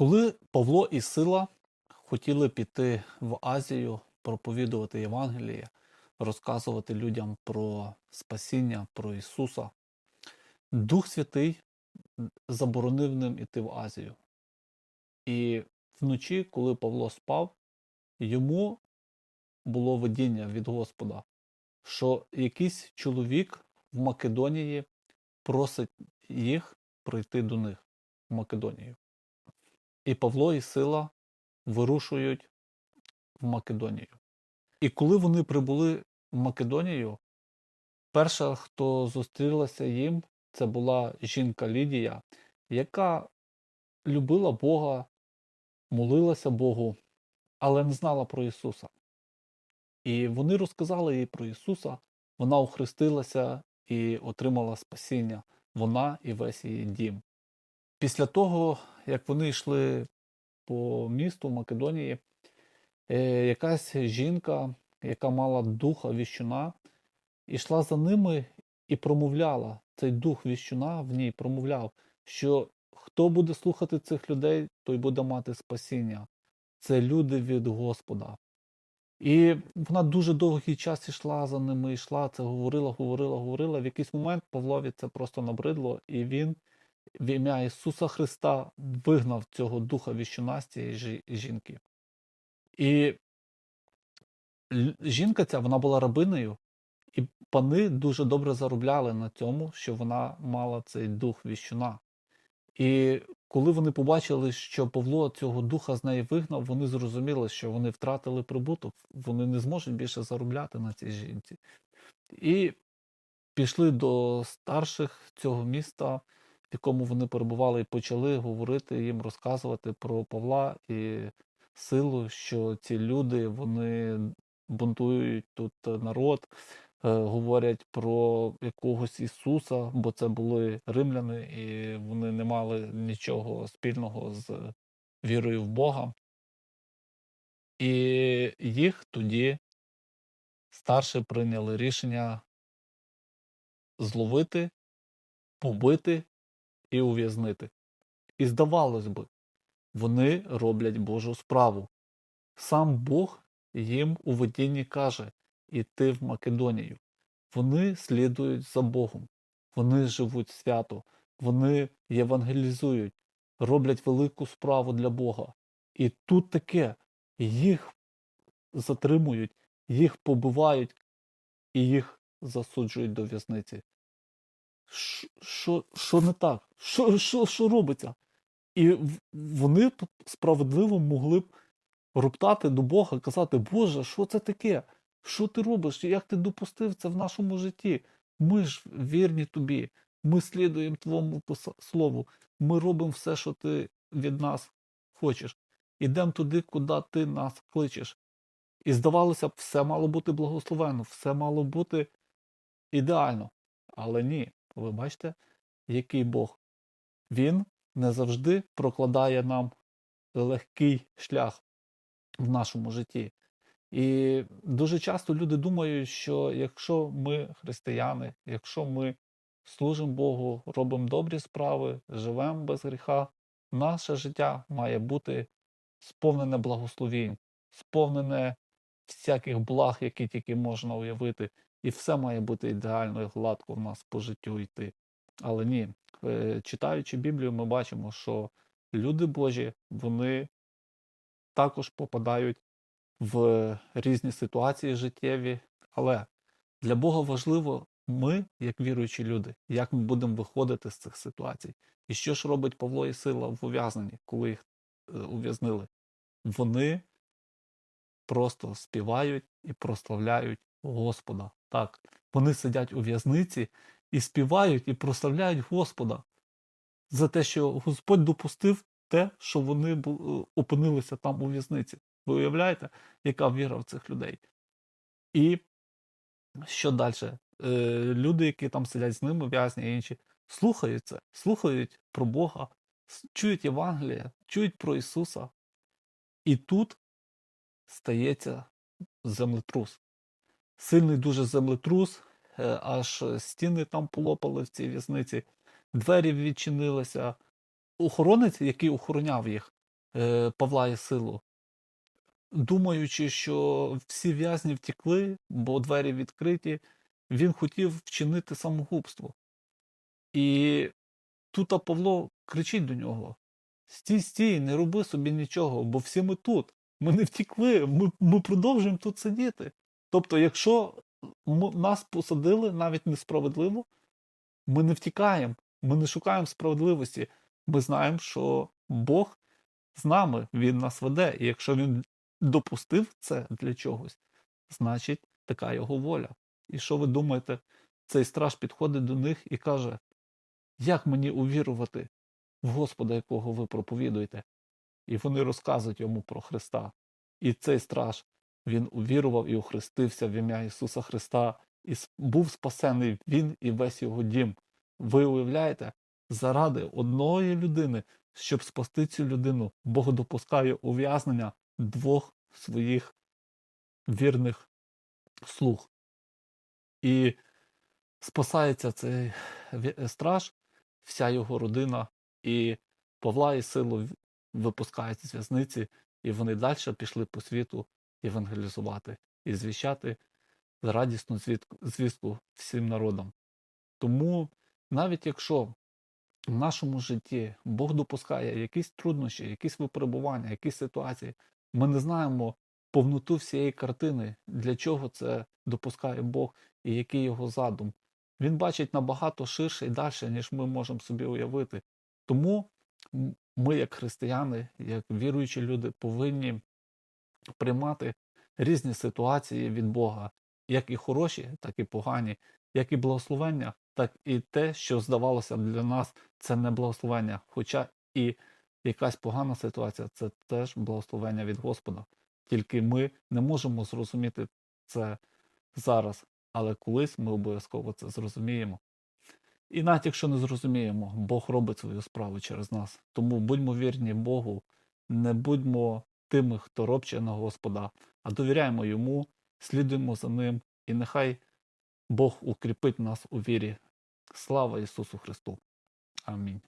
Коли Павло і Сила хотіли піти в Азію, проповідувати Євангеліє, розказувати людям про спасіння, про Ісуса, Дух Святий заборонив ним іти в Азію. І вночі, коли Павло спав, йому було видіння від Господа, що якийсь чоловік в Македонії просить їх прийти до них в Македонію. І Павло і Сила вирушують в Македонію. І коли вони прибули в Македонію, перша, хто зустрілася їм, це була жінка Лідія, яка любила Бога, молилася Богу, але не знала про Ісуса. І вони розказали їй про Ісуса, вона охрестилася і отримала спасіння, вона і весь її дім. Після того, як вони йшли по місту Македонії, е, якась жінка, яка мала духа віщуна, йшла за ними і промовляла. Цей дух віщуна в ній промовляв, що хто буде слухати цих людей, той буде мати спасіння. Це люди від Господа. І вона дуже довгий час йшла за ними, йшла, це говорила, говорила, говорила. В якийсь момент Павлові це просто набридло, і він в ім'я Ісуса Христа вигнав цього духа віщуна з цієї жінки. І жінка ця, вона була рабинею, і пани дуже добре заробляли на цьому, що вона мала цей дух віщуна. І коли вони побачили, що Павло цього духа з неї вигнав, вони зрозуміли, що вони втратили прибуток, вони не зможуть більше заробляти на цій жінці. І пішли до старших цього міста, в якому вони перебували, і почали говорити їм, розказувати про Павла і силу, що ці люди вони бунтують тут народ, е, говорять про якогось Ісуса, бо це були римляни, і вони не мали нічого спільного з вірою в Бога. І їх тоді старші прийняли рішення зловити, побити і ув'язнити. І здавалось би, вони роблять Божу справу. Сам Бог їм у видінні каже іти в Македонію. Вони слідують за Богом, вони живуть свято, вони євангелізують, роблять велику справу для Бога. І тут таке, їх затримують, їх побивають і їх засуджують до в'язниці. Що, що не так? Що, що, що робиться? І вони б справедливо могли б роптати до Бога, казати, Боже, що це таке? Що ти робиш? Як ти допустив це в нашому житті? Ми ж вірні тобі, ми слідуємо Твоєму слову, ми робимо все, що ти від нас хочеш. Ідемо туди, куди ти нас кличеш. І здавалося б, все мало бути благословенно, все мало бути ідеально. Але ні, ви бачите, який Бог. Він не завжди прокладає нам легкий шлях в нашому житті. І дуже часто люди думають, що якщо ми християни, якщо ми служимо Богу, робимо добрі справи, живемо без гріха, наше життя має бути сповнене благословінь, сповнене всяких благ, які тільки можна уявити, і все має бути ідеально і гладко в нас по життю йти. Але ні, е, читаючи Біблію, ми бачимо, що люди Божі, вони також попадають в різні ситуації життєві. Але для Бога важливо ми, як віруючі люди, як ми будемо виходити з цих ситуацій. І що ж робить Павло і Сила в ув'язненні, коли їх е, ув'язнили? Вони просто співають і прославляють Господа. Так, вони сидять у в'язниці і співають і прославляють Господа за те, що Господь допустив те, що вони е, опинилися там у в'язниці. Ви уявляєте, яка віра в цих людей? І що далі? Е, люди, які там сидять з ними, в'язні і інші, слухають це, слухають про Бога, чують Євангелія, чують про Ісуса. І тут стається землетрус. Сильний дуже землетрус, е, аж стіни там полопали в цій в'язниці, двері відчинилися. Охоронець, який охороняв їх, е, Павла і Силу, думаючи, що всі в'язні втекли, бо двері відкриті, він хотів вчинити самогубство. І тут Павло кричить до нього: Стій, стій, не роби собі нічого, бо всі ми тут. Ми не втекли, ми, ми продовжуємо тут сидіти. Тобто, якщо нас посадили навіть несправедливо, ми не втікаємо, ми не шукаємо справедливості. Ми знаємо, що Бог з нами, Він нас веде. І якщо він допустив це для чогось, значить така його воля. І що ви думаєте, цей страж підходить до них і каже: Як мені увірувати в Господа, якого ви проповідуєте? І вони розказують йому про Христа. І цей страж він увірував і охрестився в ім'я Ісуса Христа, і був спасений він і весь його дім. Ви уявляєте, заради одної людини, щоб спасти цю людину, Бог допускає ув'язнення двох своїх вірних слуг. І спасається цей страж, вся його родина, і Павла і силу випускають з в'язниці, і вони далі пішли по світу евангелізувати і звіщати радісну звістку всім народам. Тому навіть якщо в нашому житті Бог допускає якісь труднощі, якісь випробування, якісь ситуації, ми не знаємо повноту всієї картини, для чого це допускає Бог і який його задум. Він бачить набагато ширше і далі, ніж ми можемо собі уявити. Тому ми, як християни, як віруючі люди, повинні приймати різні ситуації від Бога, як і хороші, так і погані, як і благословення, так і те, що здавалося для нас це не благословення. Хоча і якась погана ситуація це теж благословення від Господа. Тільки ми не можемо зрозуміти це зараз, але колись ми обов'язково це зрозуміємо. І навіть якщо не зрозуміємо, Бог робить свою справу через нас. Тому будьмо вірні Богу, не будьмо тими, хто робче на Господа, а довіряємо йому, слідуємо за ним, і нехай Бог укріпить нас у вірі. Слава Ісусу Христу! Амінь.